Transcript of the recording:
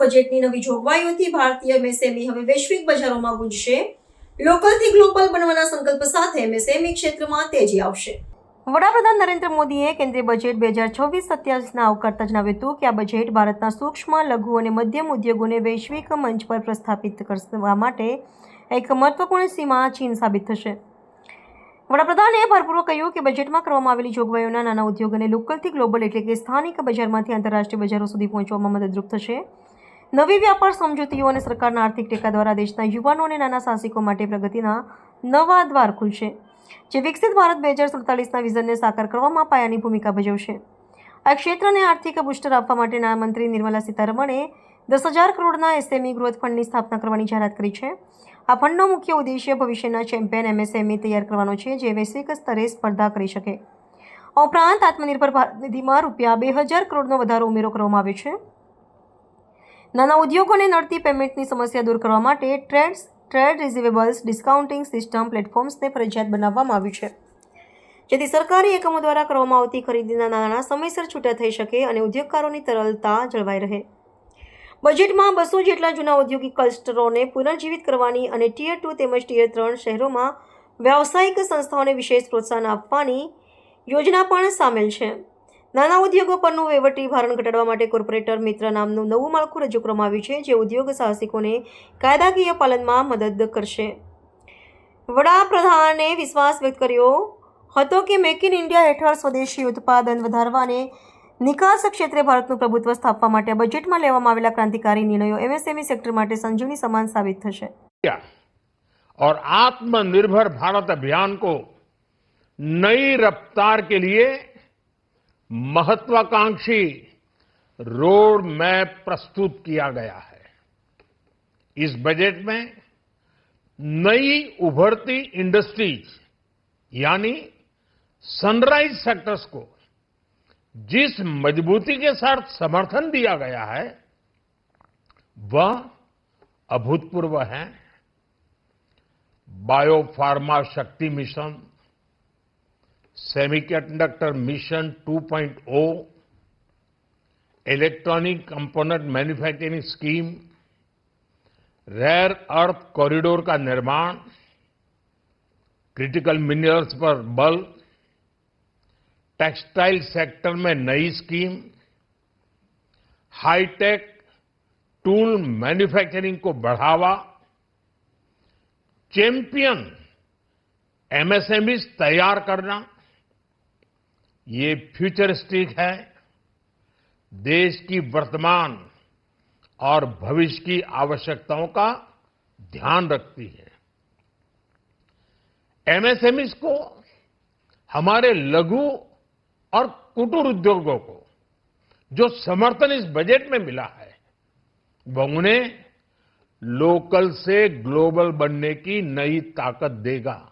બજેટની નવી જોગવાઈઓથી ભારતીય એમએસએમઈ હવે વૈશ્વિક બજારોમાં ગુંજશે. લોકલથી ગ્લોબલ બનવાના સંકલ્પ સાથે એમએસએમઈ ક્ષેત્રમાં તેજી આવશે. વડાપ્રધાન નરેન્દ્ર મોદીએ કેન્દ્રીય બજેટ બે હજાર છવ્વીસ સત્યાવીસના આવકારતા જણાવ્યું હતું કે આ બજેટ ભારતના સૂક્ષ્મ, લઘુ અને મધ્યમ ઉદ્યોગોને વૈશ્વિક મંચ પર પ્રસ્થાપિત કરવા માટે એક મહત્વપૂર્ણ સીમા ચીન સાબિત થશે. વડાપ્રધાને ભારપૂર્વક કહ્યું કે બજેટમાં કરવામાં આવેલી જોગવાઈઓના નાના ઉદ્યોગ અને લોકલથી ગ્લોબલ એટલે કે સ્થાનિક બજારમાંથી આંતરરાષ્ટ્રીય બજારો સુધી પહોંચવામાં મદદરૂપ થશે. નવી વ્યાપાર સમજૂતીઓ અને સરકારના આર્થિક ટેકા દ્વારા દેશના યુવાનો અને નાના સાહસિકો માટે પ્રગતિના નવા દ્વાર ખુલશે, જે વિકસિત ભારત બે હજાર સુડતાલીસના વિઝનને સાકાર કરવામાં પાયાની ભૂમિકા ભજવશે. આ ક્ષેત્રને આર્થિક બુસ્ટર આપવા માટે નાણામંત્રી નિર્મલા સીતારમણે દસ હજાર કરોડના એસએમઈ ગ્રોથ ફંડની સ્થાપના કરવાની જાહેરાત કરી છે. આ ફંડનો મુખ્ય ઉદ્દેશ્ય ભવિષ્યના ચેમ્પિયન એમએસએમઈ તૈયાર કરવાનો છે, જે વૈશ્વિક સ્તરે સ્પર્ધા કરી શકે. ઉપરાંત આત્મનિર્ભર ભારત નિધિમાં રૂપિયા બે હજાર કરોડનો વધારો ઉમેરો કરવામાં આવ્યો છે. નાના ઉદ્યોગોને નડતી પેમેન્ટની સમસ્યા દૂર કરવા માટે TReDS, trade receivables discounting system પ્લેટફોર્મ્સને ફરજિયાત બનાવવામાં આવ્યું છે. જેથી સરકારી એકમો દ્વારા કરવામાં આવતી ખરીદીના નાણાં સમયસર છૂટા થઈ શકે અને ઉદ્યોગકારોની તરલતા જળવાઈ રહે. બજેટમાં બસો જેટલા જૂના ઔદ્યોગિક ક્લસ્ટરોને પુનર્જીવિત કરવાની અને ટીયર ટુ તેમજ ટીયર ત્રણ શહેરોમાં વ્યાવસાયિક સંસ્થાઓને વિશેષ પ્રોત્સાહન આપવાની યોજના પણ સામેલ છે. નાના ઉદ્યોગો પરનું વહીવટી ભારણ ઘટાડવા માટે કોર્પોરેટર મિત્ર નામનું નવું માળખું રજૂ કરવામાં આવ્યું છે, જે ઉદ્યોગ સાહસિકોને કાયદાકીય પાલનમાં મદદ કરશે. વડાપ્રધાને વિશ્વાસ વ્યક્ત કર્યો હતો કે મેક ઇન ઇન્ડિયા હેઠળ સ્વદેશી ઉત્પાદન વધારવા અને નિકાસ ક્ષેત્રે ભારતનું પ્રભુત્વ સ્થાપવા માટે બજેટમાં લેવામાં આવેલા ક્રાંતિકારી નિર્ણયો એમએસએમઈ સેક્ટર માટે સંજીવની સમાન સાબિત થશે किया और आत्मनिर्भर भारत अभियान को नई रफ्तार के लिए महत्वाकांक्षी रोड मैप प्रस्तुत किया गया है इस बजट में नई उभरती इंडस्ट्रीज यानी सनराइज सेक्टर्स को जिस मजबूती के साथ समर्थन दिया गया है, वह अभूतपूर्व है। Biopharma Shakti mission, semiconductor mission 2.0 electronic component manufacturing scheme rare earth corridor का निर्माण क्रिटिकल मिनरल्स पर बल टेक्सटाइल सेक्टर में नई स्कीम, हाईटेक टूल मैन्युफैक्चरिंग को बढ़ावा, चैंपियन एमएसएमईज तैयार करना, ये फ्यूचरिस्टिक है। देश की वर्तमान और भविष्य की आवश्यकताओं का ध्यान रखती है। एमएसएमईज को हमारे लघु और कुटुर उद्योगों को, जो समर्थन इस बजट में मिला है, वह उन्हें लोकल से ग्लोबल बनने की नई ताकत देगा।